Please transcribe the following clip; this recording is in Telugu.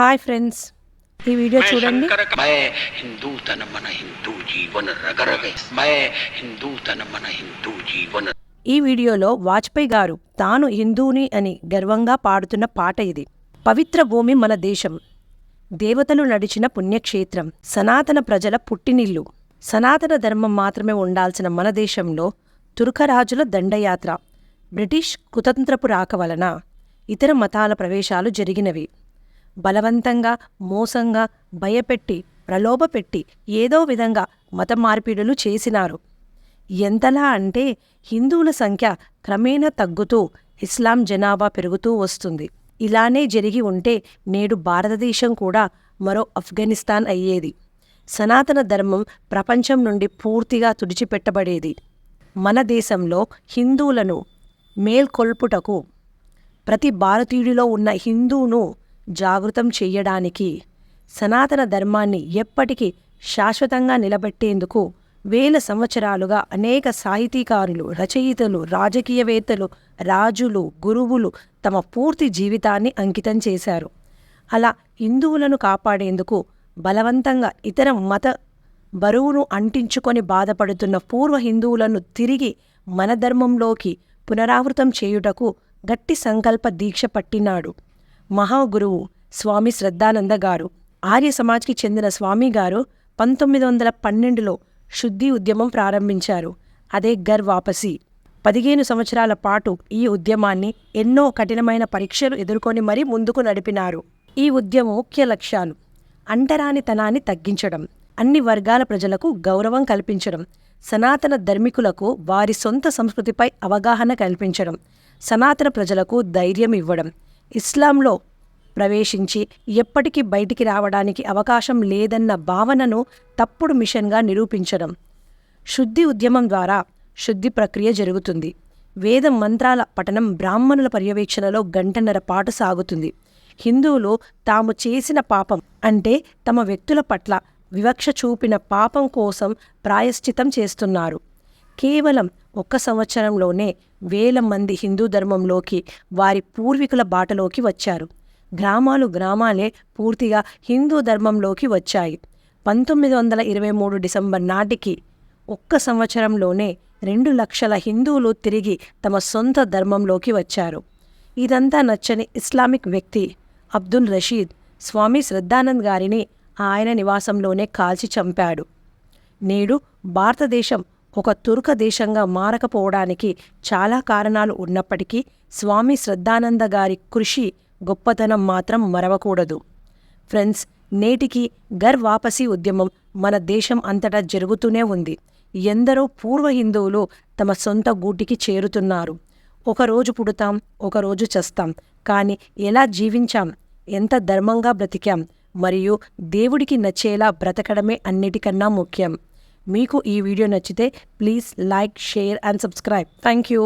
హాయ్ ఫ్రెండ్స్ ఈ వీడియో చూడండి. ఈ వీడియోలో వాజ్పేయి గారు తాను హిందూని అని గర్వంగా పాడుతున్న పాట ఇది. పవిత్ర భూమి మన దేశం. దేవతలు నడిచిన పుణ్యక్షేత్రం. సనాతన ప్రజల పుట్టినిల్లు. సనాతన ధర్మం మాత్రమే ఉండాల్సిన మన దేశంలో తుర్కరాజుల దండయాత్ర. బ్రిటిష్ కుతంత్రపు రాక వలన ఇతర మతాల ప్రవేశాలు జరిగినవి. బలవంతంగా మోసంగా భయపెట్టి ప్రలోభపెట్టి ఏదో విధంగా మత మార్పిడులు చేసినారు. ఎంతలా అంటే హిందువుల సంఖ్య క్రమేణా తగ్గుతూ ఇస్లాం జనాభా పెరుగుతూ వస్తుంది. ఇలానే జరిగి ఉంటే నేడు భారతదేశం కూడా మరో ఆఫ్ఘనిస్తాన్ అయ్యేది. సనాతన ధర్మం ప్రపంచం నుండి పూర్తిగా తుడిచిపెట్టబడేది. మన దేశంలో హిందువులను మేల్కొల్పుటకు ప్రతి భారతీయుడిలో ఉన్న హిందూను జాగృతం చెయ్యడానికి సనాతన ధర్మాన్ని ఎప్పటికీ శాశ్వతంగా నిలబెట్టేందుకు వేల సంవత్సరాలుగా అనేక సాహితీకారులు రచయితలు రాజకీయవేత్తలు రాజులు గురువులు తమ పూర్తి జీవితాన్ని అంకితం చేశారు. అలా హిందువులను కాపాడేందుకు బలవంతంగా ఇతర మత బరువును అంటించుకొని బాధపడుతున్న పూర్వ హిందువులను తిరిగి మన ధర్మంలోకి పునరావృతం చేయుటకు గట్టి సంకల్ప దీక్ష పట్టినాడు. మహాగురువు స్వామి శ్రద్ధానంద గారు. ఆర్య సమాజ్కి చెందిన స్వామి గారు పంతొమ్మిది వందల పన్నెండులో శుద్ధి ఉద్యమం ప్రారంభించారు. అదే గర్ వాపసి. పదిహేను సంవత్సరాల పాటు ఈ ఉద్యమాన్ని ఎన్నో కఠినమైన పరీక్షలు ఎదుర్కొని మరీ ముందుకు నడిపినారు. ఈ ఉద్యమం ముఖ్య లక్ష్యాలు అంటరానితనాన్ని తగ్గించడం అన్ని వర్గాల ప్రజలకు గౌరవం కల్పించడం సనాతన ధర్మికులకు వారి సొంత సంస్కృతిపై అవగాహన కల్పించడం సనాతన ప్రజలకు ధైర్యం ఇవ్వడం ఇస్లాంలో ప్రవేశించి ఎప్పటికీ బయటికి రావడానికి అవకాశం లేదన్న భావనను తప్పుడు మిషన్గా నిరూపించడం శుద్ధి ఉద్యమం ద్వారా శుద్ధి ప్రక్రియ జరుగుతుంది. వేద మంత్రాల పఠనం బ్రాహ్మణుల పర్యవేక్షణలో గంటన్నర పాటు సాగుతుంది. హిందువులు తాము చేసిన పాపం అంటే తమ వ్యక్తుల పట్ల వివక్ష చూపిన పాపం కోసం ప్రాయశ్చితం చేస్తున్నారు. కేవలం ఒక్క సంవత్సరంలోనే వేల మంది హిందూ ధర్మంలోకి వారి పూర్వీకుల బాటలోకి వచ్చారు. గ్రామాలు గ్రామాలే పూర్తిగా హిందూ ధర్మంలోకి వచ్చాయి. పంతొమ్మిది వందల ఇరవై మూడు డిసెంబర్ నాటికి ఒక్క సంవత్సరంలోనే రెండు లక్షల హిందువులు తిరిగి తమ సొంత ధర్మంలోకి వచ్చారు. ఇదంతా నచ్చని ఇస్లామిక్ వ్యక్తి అబ్దుల్ రషీద్ స్వామి శ్రద్ధానంద్ గారిని ఆయన నివాసంలోనే కాల్చి చంపాడు. నేడు భారతదేశం ఒక తుర్క దేశంగా మారకపోవడానికి చాలా కారణాలు ఉన్నప్పటికీ స్వామి శ్రద్ధానంద గారి కృషి గొప్పతనం మాత్రం మరవకూడదు. ఫ్రెండ్స్ నేటికి గర్ వాపసీ ఉద్యమం మన దేశం అంతటా జరుగుతూనే ఉంది. ఎందరో పూర్వ హిందువులు తమ సొంత గూటికి చేరుతున్నారు. ఒకరోజు పుడతాం ఒకరోజు చస్తాం. కానీ ఎలా జీవించాం? ఎంత ధర్మంగా బ్రతికాం? మరియు దేవుడికి నచ్చేలా బ్రతకడమే అన్నిటికన్నా ముఖ్యం. మీకు ఈ వీడియో నచ్చితే please like share and subscribe. Thank you